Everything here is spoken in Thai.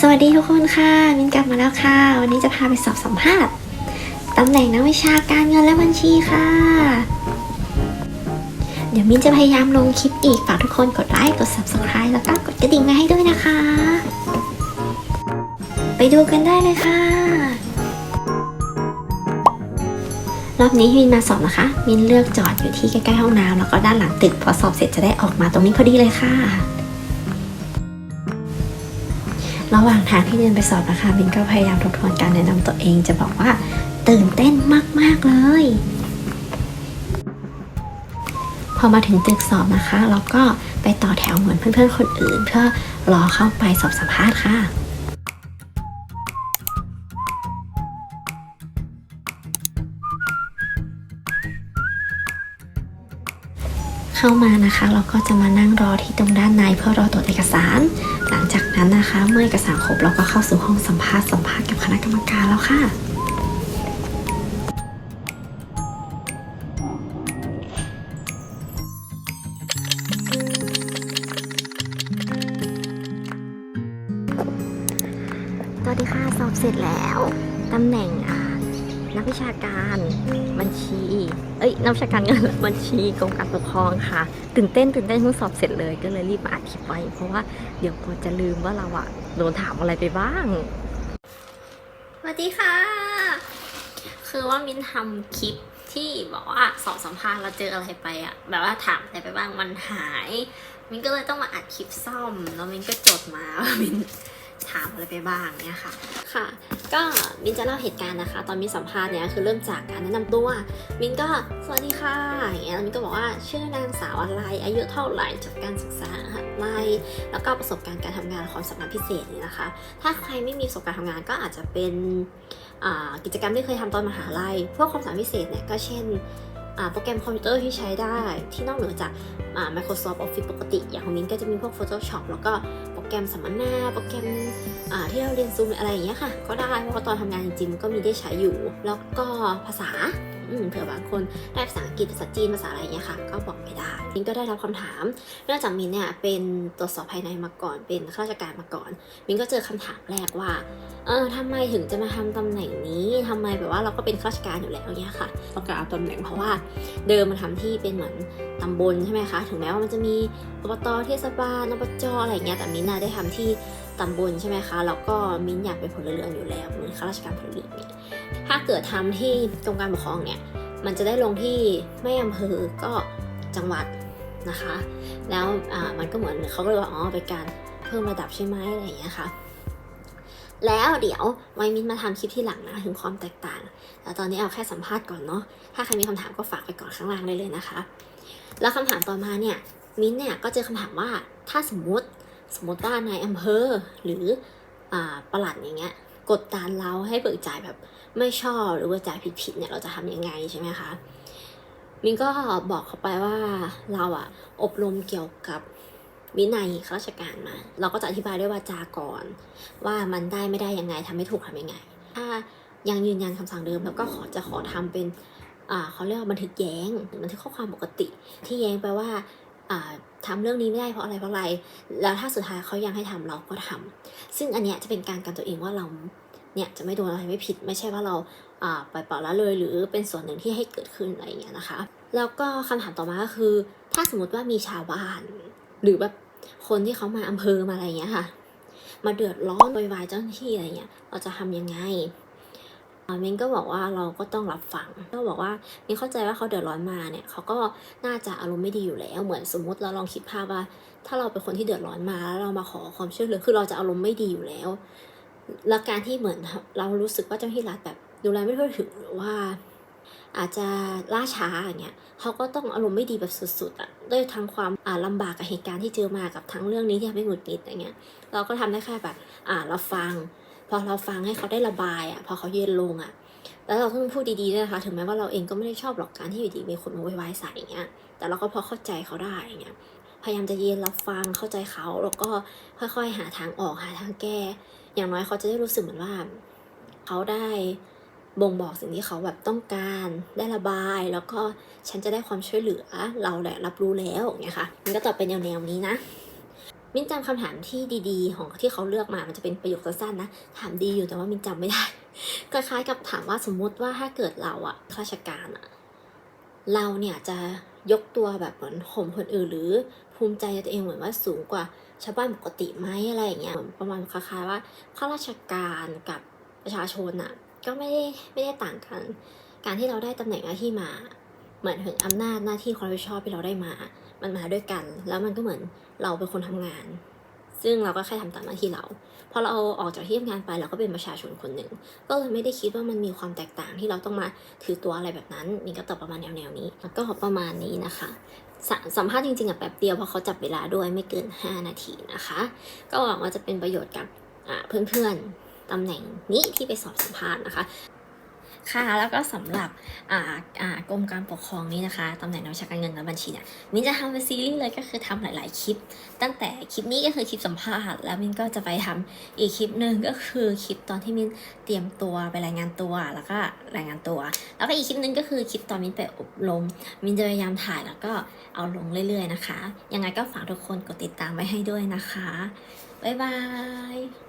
สวัสดีทุกคนค่ะ มินกลับมาแล้วค่ะ วันนี้จะพาไปสอบสัมภาษณ์ตำแหน่งนักวิชาการเงินและบัญชีค่ะ เดี๋ยวมินจะพยายามลงคลิปอีก ฝากทุกคนกดไลค์ กด subscribe แล้วก็กดกระดิ่งมาให้ด้วยนะคะ ไปดูกันได้เลยค่ะ รอบนี้มินมาสอบนะคะ มินเลือกจอดอยู่ที่ใกล้ๆห้องน้ำแล้วก็ด้านหลังตึกพอสอบเสร็จจะได้ออกมาตรงนี้พอดีเลยค่ะ ระหว่างทางที่เดินไปสอบนะคะบินก็พยายามทบทวนการแนะนำตัวเอง จะบอกว่าตื่นเต้นมาก ๆ เลย พอมาถึงตึกสอบนะคะ เราก็ไปต่อแถวเหมือนเพื่อนๆคนอื่น เพื่อรอเข้าไปสอบสัมภาษณ์ค่ะ เข้ามานะคะ เราก็จะมานั่งรอที่ตรงด้านในเพื่อรอตรวจเอกสาร หลังจากนั้นนะคะ เมื่อเอกสารครบเราก็เข้าสู่ห้องสัมภาษณ์สัมภาษณ์กับคณะกรรมการแล้วค่ะสวัสดีค่ะสอบเสร็จแล้วตำแหน่งอ่า นักวิชาการบัญชี เอ้ยนักวิชาการเงินและบัญชีกรมการปกครองค่ะ ตื่นเต้นตื่นเต้นเพิ่งสอบเสร็จเลยก็เลยรีบมาอัดคลิปไว้ เพราะว่าเดี๋ยวกลัวจะลืมว่าเราอะโดนถามอะไรไปบ้างสวัสดีค่ะ คือว่ามินทำคลิปที่บอกว่าสอบสัมภาษณ์เราเจออะไรไปอะแบบว่าถามอะไรไปบ้างมันหาย มินก็เลยต้องมาอัดคลิปซ่อมแล้วมินก็จดมาว่ามิน ถามอะไรไปบ้างเนี่ยค่ะ ค่ะ ก็มินจะเล่าเหตุการณ์นะคะ ตอนมินสัมภาษณ์เนี่ยคือเริ่มจากการแนะนำตัว มินก็สวัสดีค่ะอย่างเงี้ยแล้วมินก็บอกว่าชื่อนางสาวอะไร อายุเท่าไหร่จบการศึกษาอะไรแล้วก็ประสบการณ์การทำงานความสามารถพิเศษนี่นะคะ ถ้าใครไม่มีประสบการณ์ทำงานก็อาจจะเป็นกิจกรรมที่เคยทำตอนมหาลัยพวกความสามารถพิเศษเนี่ยก็เช่นโปรแกรมคอมพิวเตอร์ที่ใช้ได้ที่นอกเหนือจากา Microsoft Office ปกติ อย่างของมินก็จะมีพวก Photoshop แล้วก็ แกรมสัมมนา โปรแกรมที่เราเรียนซูมอะไรอย่างเงี้ยค่ะ ก็ได้ เพราะว่าตอนทำงานจริงๆมันก็มีได้ใช้อยู่ แล้วก็ภาษา เผื่อบางคนได้ภาษาอังกฤษภาษาจีนภาษาอะไรอย่างเงี้ยค่ะ ก็บอกไม่ได้มินก็ได้รับคำถาม เนื่องจากมินเนี่ยเป็นตรวจสอบภายในมาก่อน เป็นข้าราชการมาก่อน มินก็เจอคำถามแรกว่า เออทำไมถึงจะมาทำตำแหน่งนี้ทำไมแบบว่าเราก็เป็นข้าราชการอยู่แล้วเนี่ยค่ะต้องการเอาตำแหน่งเพราะว่าเดิมมันทำที่เป็นเหมือนตำบลใช่ไหมคะ ถึงแม้ว่ามันจะมีอบตเทศบาลอบจอะไรอย่างเงี้ย แต่มินน่ะได้ทำที่ตำบลใช่ไหมคะ แล้วก็มิ้นอยากเป็นพลเรือนอยู่แล้วเป็นข้าราชการพลเรือนเนี่ยถ้าเกิดทำที่กรมการปกครองเนี่ย มันจะได้ลงที่ไม่อำเภอก็จังหวัดนะคะ แล้วอ่ามันก็เหมือนเขาก็เลยว่าอ๋อเป็นการเพิ่มระดับใช่ไหมอะไรอย่างเงี้ยค่ะแล้วเดี๋ยวไวมินมาทำคลิปที่หลังนะถึงความแตกต่าง แต่ตอนนี้เอาแค่สัมภาษณ์ก่อนเนาะ ถ้าใครมีคำถามก็ฝากไปก่อนข้างล่างได้เลยนะคะ แล้วคำถามต่อมาเนี่ย มิ้นเนี่ยก็เจอคำถามว่าถ้าสมมติสมมติว่านายอำเภอหรืออ่าประหลัดอย่างเงี้ย กดดันเราให้เบิกจ่ายแบบไม่ชอบหรือว่าจ่ายผิดๆเนี่ยเราจะทำยังไงใช่ไหมคะมินก็บอกเขาไปว่าเราอะอบรมเกี่ยวกับวินัยข้าราชการมา เราก็จะอธิบายด้วยวาจาก่อน ว่ามันได้ไม่ได้ยังไงทำไม่ถูกทำยังไง ถ้ายังยืนยันคำสั่งเดิมแล้วก็ขอจะขอทำเป็นอ่าเขาเรียกว่าบันทึกแย้งบันทึกข้อความปกติ ที่แย้งไปว่า อ่าทำเรื่องนี้ไม่ได้เพราะอะไรเพราะอะไร แล้วถ้าสุดท้ายเขายังให้ทำเราก็ทำซึ่งอันเนี้ยจะเป็นการกันตัวเองว่าเราเนี่ยจะไม่โดนอะไรไม่ผิด ไม่ใช่ว่าเราปล่อยปละละเลย หรือเป็นส่วนหนึ่งที่ให้เกิดขึ้นอะไรอย่างเงี้ยนะคะ แล้วก็คำถามต่อมาก็คือ ถ้าสมมติว่ามีชาวบ้าน หรือแบบคนที่เขามาอำเภอมาอะไรอย่างเงี้ยค่ะ มาเดือดร้อนโวยวายเจ้าหน้าที่อะไรเงี้ยเราจะทำยังไง มินก็บอกว่าเราก็ต้องรับฟัง ก็บอกว่ามินเข้าใจว่าเขาเดือดร้อนมาเนี่ยเขาก็น่าจะอารมณ์ไม่ดีอยู่แล้ว เหมือนสมมติเราลองคิดภาพว่า ถ้าเราเป็นคนที่เดือดร้อนมาแล้วเรามาขอความช่วยเหลือคือเราจะอารมณ์ไม่ดีอยู่แล้ว แล้วการที่เหมือนเรารู้สึกว่าเจ้าหน้าที่รัฐแบบดูแลไม่ทั่วถึงหรือว่า อาจจะล่าช้าอย่างเงี้ยเขาก็ต้องอารมณ์ไม่ดีแบบสุดๆอะด้วยทั้งความอ่าลำบากกับเหตุการณ์ที่เจอมากับทั้งเรื่องนี้ที่ทำให้หงุดหงิดอย่างเงี้ยเราก็ทำได้แค่แบบอ่าเราฟัง พอเราฟังให้เขาได้ระบายอะ พอเขาเย็นลงอะ แล้วเราก็พูดดีๆด้วยนะคะ ถึงแม้ว่าเราเองก็ไม่ได้ชอบหรอกการที่อยู่ดีมีคนมาโวยวใส่อย่างเงี้ย แต่เราก็พอเข้าใจเขาได้อย่างเงี้ย พยายามจะเย็นรับฟังเข้าใจเขาแล้วก็ค่อยๆหาทางออกหาทางแก้ อย่างน้อยเขาจะได้รู้สึกเหมือนว่า เขาได้บ่งบอกสิ่งที่เขาแบบต้องการได้ระบาย แล้วก็ฉันจะได้ความช่วยเหลือเราแหละรับรู้แล้วอย่างเงี้ยค่ะ มันก็ตอบเป็นแนวๆนี้นะ มินจำคำถามที่ดีๆ ของที่เขาเลือกมา มันจะเป็นประโยคสั้นๆนะ ถามดีอยู่แต่ว่ามินจำไม่ได้ คล้ายๆกับถามว่าสมมุติว่าถ้าเกิดเราอะข้าราชการอะเราเนี่ยจะยกตัวแบบเหมือนข่มคนอื่นหรือภูมิใจตัวเองเหมือนว่าสูงกว่าชาวบ้านปกติไหมอะไรอย่างเงี้ยเหมือนประมาณคล้ายๆว่าข้าราชการกับประชาชนอะก็ไม่ได้ไม่ได้ต่างกัน การที่เราได้ตำแหน่งหน้าที่มา เหมือนถึงอำนาจหน้าที่ความรับผิดชอบที่เราได้มา มันมาด้วยกัน แล้วมันก็เหมือนเราเป็นคนทำงาน ซึ่งเราก็แค่ทำตามหน้าที่เรา พอเราออกจากที่ทำงานไปเราก็เป็นประชาชนคนหนึ่ง ก็เลยไม่ได้คิดว่ามันมีความแตกต่างที่เราต้องมาถือตัวอะไรแบบนั้น นี่ก็ตอบประมาณแนวๆนี้ แล้วก็ประมาณนี้นะคะสสัมภาษณ์จริงๆอะแป๊บเดียวเพราะเขาจับเวลาด้วยไม่เกิน 5 นาทีนะคะ ก็หวังว่าจะเป็นประโยชน์กับเพื่อนๆตำแหน่งนี้ที่ไปสอบสัมภาษณ์นะคะ ค่ะ แล้วก็สำหรับอ่าอ่ากรมการปกครองนี้นะคะตำแหน่งนักวิชาการเงินและบัญชีเนี่ยมินจะทำเป็นซีรีส์เลยก็คือทำหลาย ๆ คลิป ตั้งแต่คลิปนี้ก็คือคลิปสัมภาษณ์แล้วมินก็จะไปทำอีกคลิปหนึ่งก็คือคลิปตอนที่มินเตรียมตัวไปรายงานตัวแล้วก็รายงานตัว แล้วก็อีกคลิปหนึงก็คือคลิปตอนมินไปอบรมมินจะพยายามถ่ายแล้วก็เอาลงเรื่อย ๆ นะคะ ยังไงก็ฝากทุกคนกดติดตามไว้ให้ด้วยนะคะบ๊ายบาย